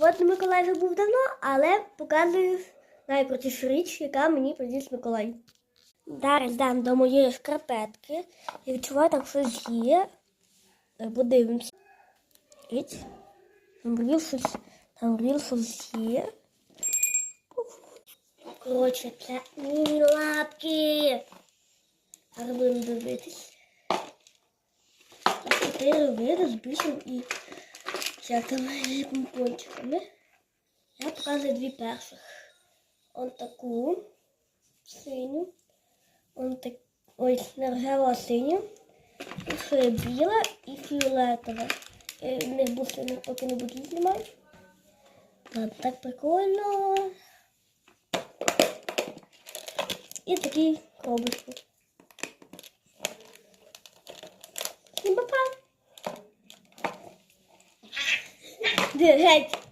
От Миколай вже був давно, але показую найкрутішу річ, яка мені приніс Миколай. Зараз дам до моєї шкарпетки. Я відчуваю, там щось є. Подивимося. Ріл щось, там ріл щось є. Коротше, це мої лапки. Зараз будемо дивитись. Чотири види з більшим і як там і помпончиками. Я показую дві перших. Он таку синю. Он так. Ой, не синю. І ще біла і фіолетова. В них бусини поки не буду знімати. Ладно, так прикольно. І такі коробочки. Геть!